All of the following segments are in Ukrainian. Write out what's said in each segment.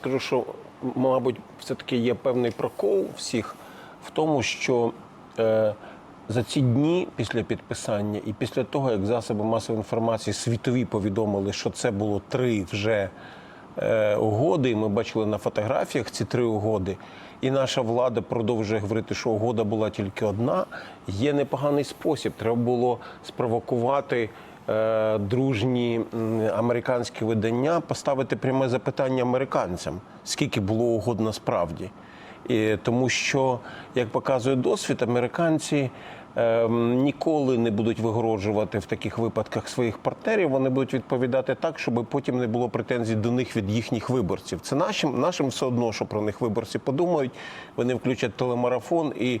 скажу, що, мабуть, все-таки є певний прокол всіх в тому, що е, за ці дні після підписання і після того, як засоби масової інформації світові повідомили, що це було три вже е, угоди, ми бачили на фотографіях ці три угоди. І наша влада продовжує говорити, що угода була тільки одна. Є непоганий спосіб. Треба було спровокувати дружні американські видання, поставити пряме запитання американцям, скільки було угод насправді. І, тому що, як показує досвід, американці е, ніколи не будуть вигороджувати в таких випадках своїх партнерів. Вони будуть відповідати так, щоб потім не було претензій до них від їхніх виборців. Це нашим, нашим все одно, що про них виборці подумають. Вони включать телемарафон і е,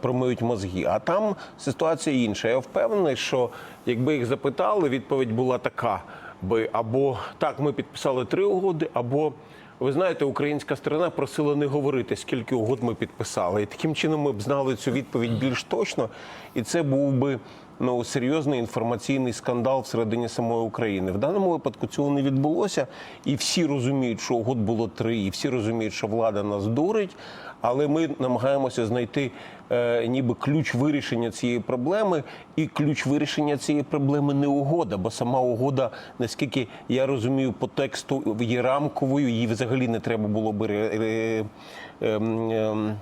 промиють мозги. А там ситуація інша. Я впевнений, що якби їх запитали, відповідь була така: би або так, ми підписали три угоди, або ви знаєте, українська сторона просила не говорити, скільки угод ми підписали. І таким чином ми б знали цю відповідь більш точно, і це був би ну, серйозний інформаційний скандал всередині самої України. В даному випадку цього не відбулося, і всі розуміють, що угод було три, і всі розуміють, що влада нас дурить. Але ми намагаємося знайти е, ніби ключ вирішення цієї проблеми, і ключ вирішення цієї проблеми не угода, бо сама угода, наскільки я розумію, по тексту є рамковою, її взагалі не треба було би ре- ем, ем,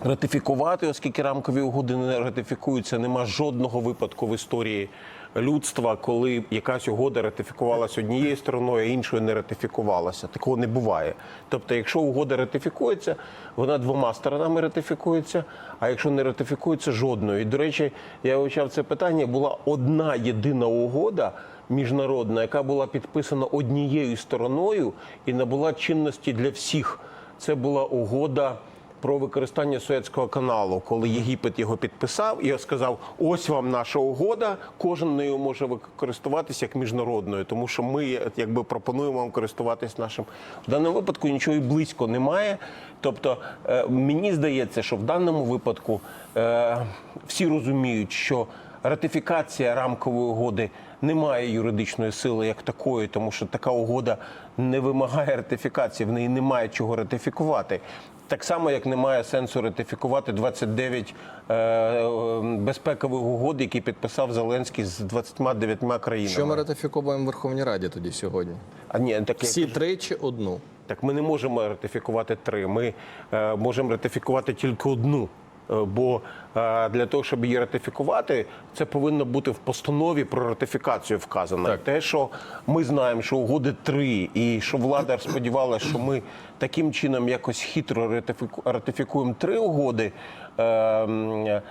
ратифікувати, оскільки рамкові угоди не ратифікуються. Нема жодного випадку в історії людства, коли якась угода ратифікувалася однією стороною, а іншою не ратифікувалася. Такого не буває. Тобто, якщо угода ратифікується, вона двома сторонами ратифікується, а якщо не ратифікується жодною. І до речі, я вивчав це питання. Була одна єдина угода. Міжнародна, яка була підписана однією стороною і набула чинності для всіх. Це була угода про використання Суецького каналу, коли Єгипет його підписав і сказав: ось вам наша угода, кожен нею може використовуватися як міжнародною, тому що ми якби пропонуємо вам користуватись нашим. В даному випадку нічого і близько немає. Тобто е, мені здається, що в даному випадку е, всі розуміють, що ратифікація рамкової угоди не має юридичної сили як такої, тому що така угода не вимагає ратифікації, в неї немає чого ратифікувати. Так само, як немає сенсу ратифікувати 29 е, е, безпекових угод, які підписав Зеленський з 29 країнами. Що ми ратифікуємо в Верховній Раді тоді сьогодні? А ні, так Всі кажу, три чи одну? так ми не можемо ратифікувати три. Ми е, можемо ратифікувати тільки одну. Е, Бо е, для того, щоб її ратифікувати, це повинно бути в постанові про ратифікацію вказано. Так. Те, що ми знаємо, що угоди три, і що влада сподівалася, що ми таким чином якось хитро ратифіку- ратифікуємо три угоди. е,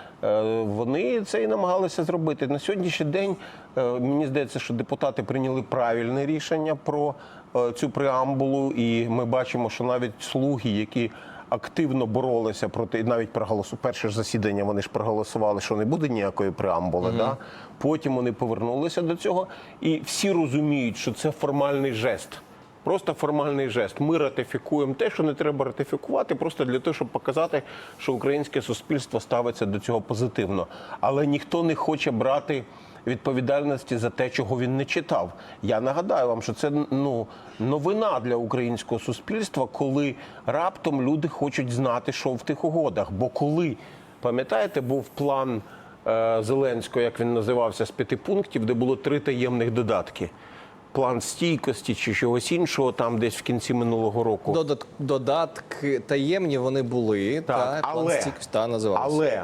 Вони це і намагалися зробити на сьогоднішній день. Мені здається, що депутати прийняли правильне рішення про цю преамбулу, і ми бачимо, що навіть слуги, які активно боролися проти і навіть проголосу перше ж засідання. Вони ж проголосували, що не буде ніякої преамбули. Да? Потім вони повернулися до цього, і всі розуміють, що це формальний жест. Просто формальний жест. Ми ратифікуємо те, що не треба ратифікувати, просто для того, щоб показати, що українське суспільство ставиться до цього позитивно. Але ніхто не хоче брати відповідальності за те, чого він не читав. Я нагадаю вам, що це ну новина для українського суспільства, коли раптом люди хочуть знати, що в тих угодах. Бо коли пам'ятаєте, був план е, Зеленського, як він називався, з п'яти пунктів, де було три таємних додатки. План стійкості чи чогось іншого, там десь в кінці минулого року. Додат, додатки таємні вони були, Так, та, план але- стійкості, та, називався. Але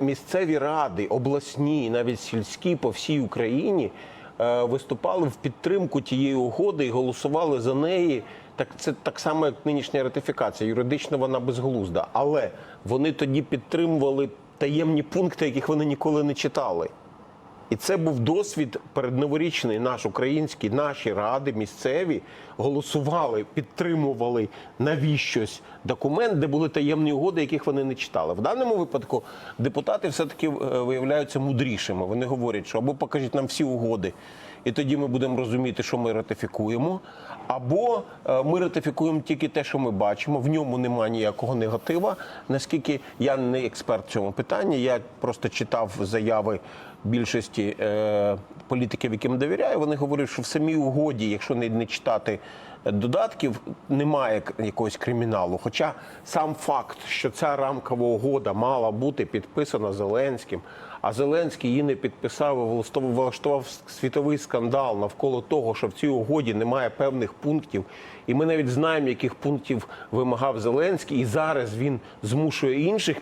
місцеві ради, обласні, навіть сільські по всій Україні е, виступали в підтримку тієї угоди і голосували за неї. Так це так само, як нинішня ратифікація. Юридично вона безглузда. Але вони тоді підтримували таємні пункти, яких вони ніколи не читали. І це був досвід передноворічний наш український, наші ради місцеві голосували, підтримували навіщось документ, де були таємні угоди, яких вони не читали. В даному випадку депутати все-таки е, виявляються мудрішими. Вони говорять, що або покажіть нам всі угоди, і тоді ми будемо розуміти, що ми ратифікуємо, або е, ми ратифікуємо тільки те, що ми бачимо. В ньому немає ніякого негатива. Наскільки я не експерт в цьому питанні, я просто читав заяви більшості е, політиків, яким довіряю. Вони говорять, що в самій угоді, якщо не, не читати додатків немає якогось криміналу. Хоча сам факт, що ця рамкова угода мала бути підписана Зеленським, а Зеленський її не підписав, і влаштував світовий скандал навколо того, що в цій угоді немає певних пунктів. І ми навіть знаємо, яких пунктів вимагав Зеленський, і зараз він змушує інших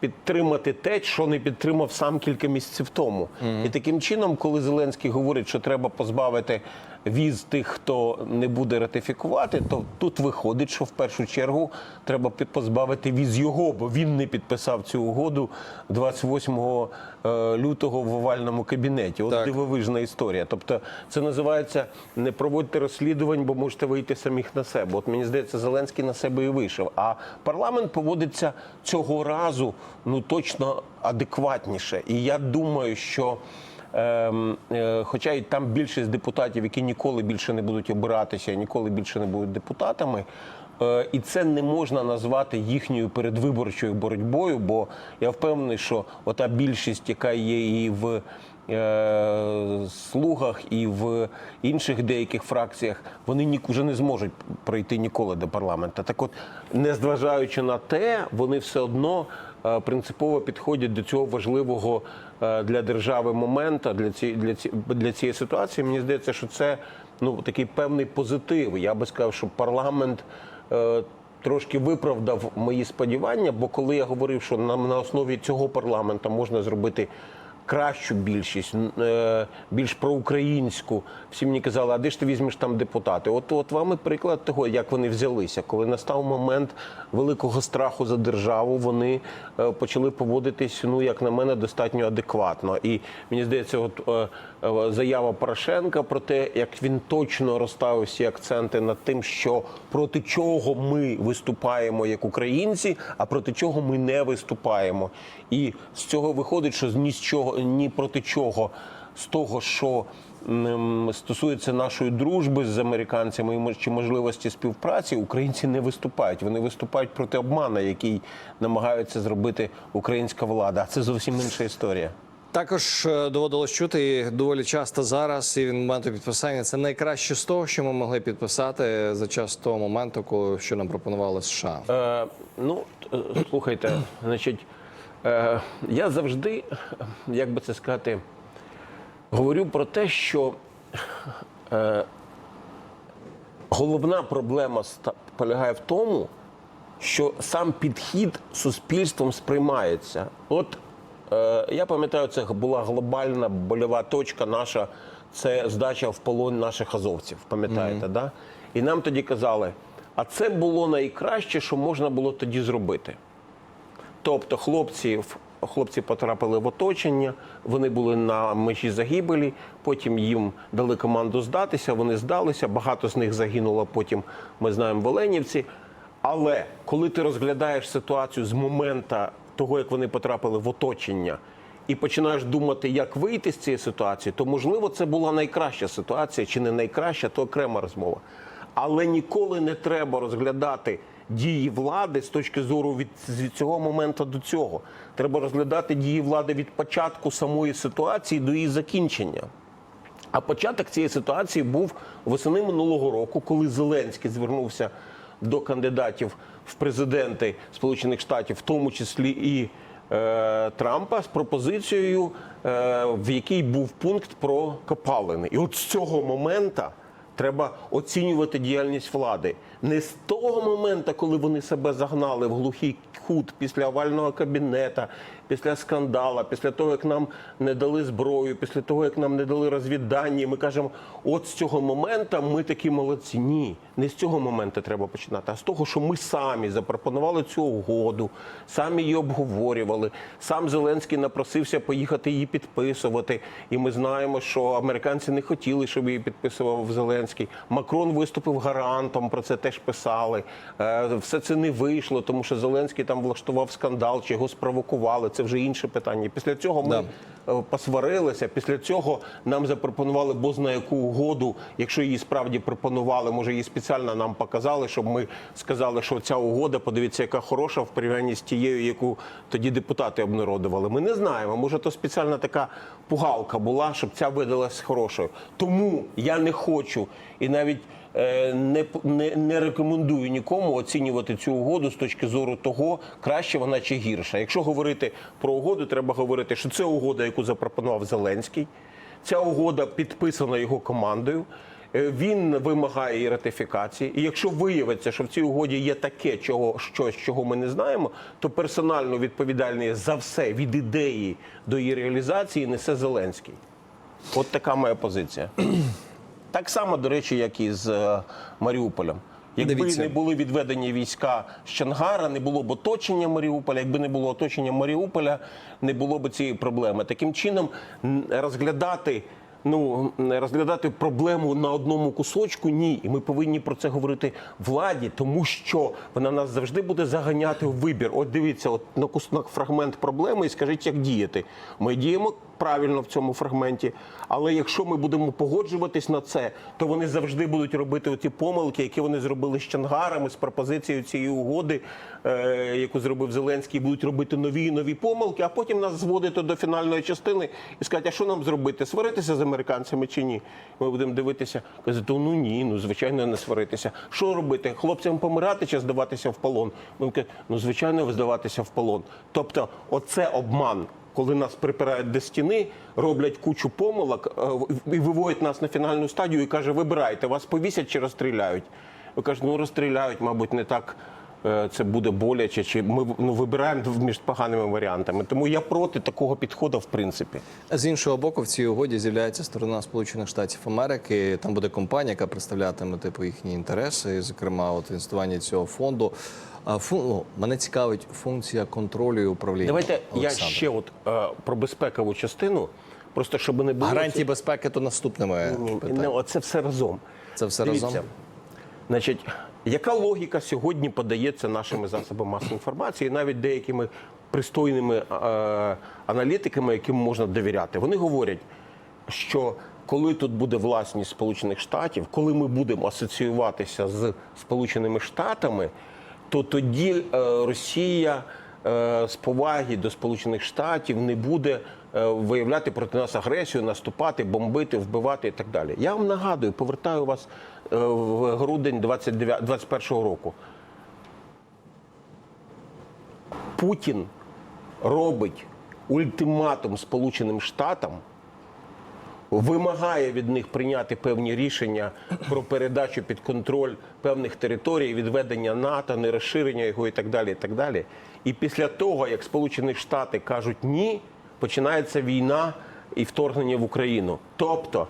підтримати те, що не підтримав сам кілька місяців тому. І таким чином, коли Зеленський говорить, що треба позбавити віз тих, хто не буде ратифікувати, то тут виходить, що в першу чергу треба позбавити віз його, бо він не підписав цю угоду 28 е, лютого в овальному кабінеті. От Так. дивовижна історія. Тобто, це називається не проводьте розслідувань, бо можете вийти самих на себе. От мені здається, Зеленський на себе і вийшов. А парламент поводиться цього разу ну точно адекватніше. І я думаю, що. Ем, е, хоча і там більшість депутатів, які ніколи більше не будуть обиратися, ніколи більше не будуть депутатами, е, і це не можна назвати їхньою передвиборчою боротьбою, бо я впевнений, що ота більшість, яка є і в е, слугах, і в інших деяких фракціях, вони вже не зможуть пройти ніколи до парламенту. Так от, незважаючи на те, вони все одно принципово підходять до цього важливого е, для держави моменту, для ці, для, ці, для цієї ситуації. Мені здається, що це ну, такий певний позитив. Я би сказав, що парламент. е, Трошки виправдав мої сподівання, бо коли я говорив, що нам на основі цього парламенту можна зробити кращу більшість, е, більш проукраїнську. Всі мені казали, а де ж ти візьмеш там депутати? От, от вам і приклад того, як вони взялися. Коли настав момент великого страху за державу, вони е, почали поводитись, ну як на мене, достатньо адекватно. І мені здається, от е, заява Порошенка про те, як він точно розставив всі акценти над тим, що проти чого ми виступаємо як українці, а проти чого ми не виступаємо. І з цього виходить, що ні з чого, ні проти чого з того, що стосується нашої дружби з американцями чи можливості співпраці, українці не виступають. Вони виступають проти обмана, який намагаються зробити українська влада. Це зовсім інша історія. Також е, доводилось чути доволі часто зараз і від моменту підписання. Це найкраще з того, що ми могли підписати за час того моменту, коли що нам пропонували США. Е, ну, е, слухайте, значить, е, я завжди, як би це сказати, говорю про те, що е, головна проблема полягає в тому, що сам підхід суспільством сприймається. От я пам'ятаю, це була глобальна больова точка наша, це здача в полон наших азовців. Пам'ятаєте, да? І нам тоді казали, а це було найкраще, що можна було тоді зробити. Тобто хлопці, хлопці потрапили в оточення, вони були на межі загибелі, потім їм дали команду здатися, вони здалися, багато з них загинуло потім, ми знаємо, в Оленівці. Але коли ти розглядаєш ситуацію з моменту того, як вони потрапили в оточення, і починаєш думати, як вийти з цієї ситуації, то можливо це була найкраща ситуація, чи не найкраща, то окрема розмова. Але ніколи не треба розглядати дії влади з точки зору від, від цього моменту до цього. Треба розглядати дії влади від початку самої ситуації до її закінчення. А початок цієї ситуації був восени минулого року, коли Зеленський звернувся до кандидатів в президенти Сполучених Штатів, в тому числі і е, Трампа, з пропозицією, е, в якій був пункт про копалини. І от з цього моменту треба оцінювати діяльність влади не з того моменту, коли вони себе загнали в глухий кут після овального кабінета, після скандала, після того, як нам не дали зброю, після того, як нам не дали розвіддані. Ми кажемо, от з цього моменту ми такі молодці. Ні, не з цього моменту треба починати, а з того, що ми самі запропонували цю угоду, самі її обговорювали. Сам Зеленський напросився поїхати її підписувати. І ми знаємо, що американці не хотіли, щоб її підписував Зеленський. Макрон виступив гарантом, про це теж писали. Е, Все це не вийшло, тому що Зеленський там влаштував скандал, чи його спровокували. Це вже інше питання. Після цього ми Да. е, посварилися. Після цього нам запропонували бозна яку угоду. Якщо її справді пропонували, може її спеціально нам показали, щоб ми сказали, що ця угода, подивіться, яка хороша в порівнянні з тією, яку тоді депутати обнародували. Ми не знаємо. Може, то спеціальна така пугалка була, щоб ця видалась хорошою. Тому я не хочу і навіть не, не, не рекомендую нікому оцінювати цю угоду з точки зору того, краще вона чи гірша. Якщо говорити про угоду, треба говорити, що це угода, яку запропонував Зеленський. Ця угода підписана його командою. Е, Він вимагає її ратифікації. І якщо виявиться, що в цій угоді є таке, чого щось, чого ми не знаємо, то персонально відповідальний за все від ідеї до її реалізації несе Зеленський. От така моя позиція. Так само, до речі, як і з е, Маріуполем. Якби Дивіться. не були відведені війська з Чангара, не було б оточення Маріуполя. Якби не було оточення Маріуполя, не було б цієї проблеми. Таким чином, розглядати. Ну, розглядати проблему на одному кусочку ні. І ми повинні про це говорити владі, тому що вона нас завжди буде заганяти в вибір. От дивіться, от на кус- на фрагмент проблеми і скажіть, як діяти. Ми діємо правильно в цьому фрагменті. Але якщо ми будемо погоджуватись на це, то вони завжди будуть робити ті помилки, які вони зробили з Чангарами, з пропозицією цієї угоди, е, яку зробив Зеленський, будуть робити нові і нові помилки, а потім нас зводити до фінальної частини і сказати, а що нам зробити? Сваритися з американцями чи ні? Ми будемо дивитися, казати, ну ні, ну звичайно, не сваритися. Що робити? Хлопцям помирати чи здаватися в полон? Ми кажемо, ну звичайно, здаватися в полон. Тобто, оце обман коли нас припирають до стіни, роблять кучу помилок е, і виводять нас на фінальну стадію і каже, вибирайте, вас повісять чи розстріляють. Ви кажете, ну розстріляють, мабуть, не так. е, Це буде боляче, чи ми ну, вибираємо між поганими варіантами. Тому я проти такого підходу, в принципі. З іншого боку, в цій угоді з'являється сторона Сполучених Штатів Америки. Там буде компанія, яка представлятиме типу їхні інтереси, зокрема, от інвестування цього фонду. А фун... ну, мене цікавить функція контролю і управління. Давайте я ще от е, про безпекову частину, просто щоб не було гарантії безпеки, то наступне моє питання. Ну, оце все разом. Це все Дивіться, разом? Значить, яка логіка сьогодні подається нашими засобами масової інформації, навіть деякими пристойними е, аналітиками, яким можна довіряти? Вони говорять, що коли тут буде власність Сполучених Штатів, коли ми будемо асоціюватися з Сполученими Штатами, то тоді е, Росія е, з поваги до Сполучених Штатів не буде е, виявляти проти нас агресію, наступати, бомбити, вбивати і так далі. Я вам нагадую, повертаю вас в грудень 29 21 року. Путін робить ультиматум Сполученим Штатам, вимагає від них прийняти певні рішення про передачу під контроль певних територій, відведення НАТО, нерозширення його і так далі. І так далі. І після того, як Сполучені Штати кажуть ні, починається війна і вторгнення в Україну. Тобто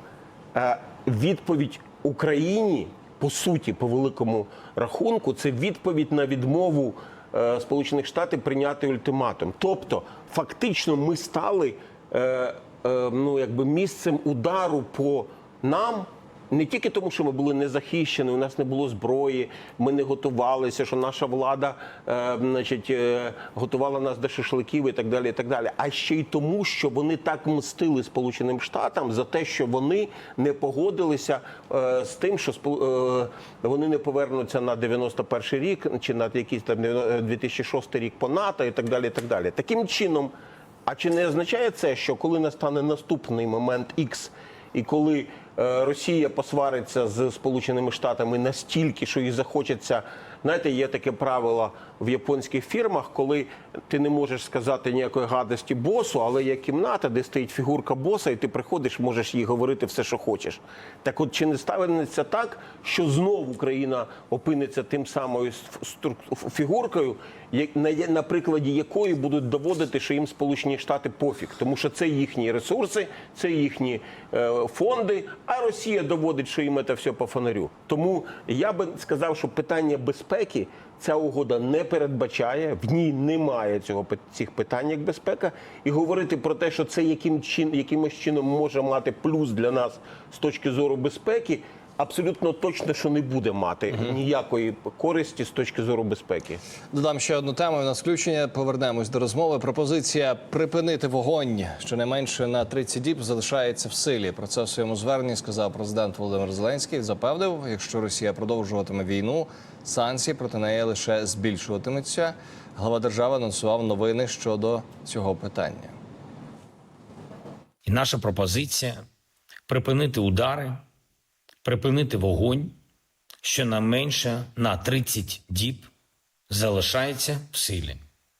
е, відповідь Україні, по суті, по великому рахунку, це відповідь на відмову е, Сполучених Штатів прийняти ультиматум. Тобто, фактично, ми стали е, ну, якби місцем удару по нам. Не тільки тому, що ми були незахищені, у нас не було зброї, ми не готувалися, що наша влада е, значить, е, готувала нас до шашликів і так далі, і так далі. А ще й тому, що вони так мстили Сполученим Штатам за те, що вони не погодилися е, з тим, що е, вони не повернуться на 91 рік чи на якийсь там е, 2006 рік по НАТО і так далі. І так далі. Таким чином. А чи не означає це, що коли настане наступний момент X, і коли Росія посвариться з Сполученими Штатами настільки, що їй захочеться, знаєте, є таке правило в японських фірмах, коли ти не можеш сказати ніякої гадості босу, але є кімната, де стоїть фігурка боса, і ти приходиш, можеш їй говорити все, що хочеш. Так от чи не ставиться так, що знову Україна опиниться тим самою фігуркою, на прикладі якої будуть доводити, що їм Сполучені Штати пофіг, тому що це їхні ресурси, це їхні е, фонди. А Росія доводить, що їм це все по фонарю. Тому я би сказав, що питання безпеки ця угода не передбачає, в ній немає цього цих питань як безпека, і говорити про те, що це яким чин, якимось чином може мати плюс для нас з точки зору безпеки. Абсолютно точно, що не буде мати ніякої користі з точки зору безпеки. Додам ще одну тему. У нас включення. Повернемось до розмови. Пропозиція припинити вогонь щонайменше на 30 діб залишається в силі. Про це в своєму зверненні сказав президент Володимир Зеленський. Запевнив, якщо Росія продовжуватиме війну, санкції проти неї лише збільшуватимуться. Глава держави анонсував новини щодо цього питання. І наша пропозиція припинити удари, припинити вогонь, щонайменше на 30 діб залишається в силі.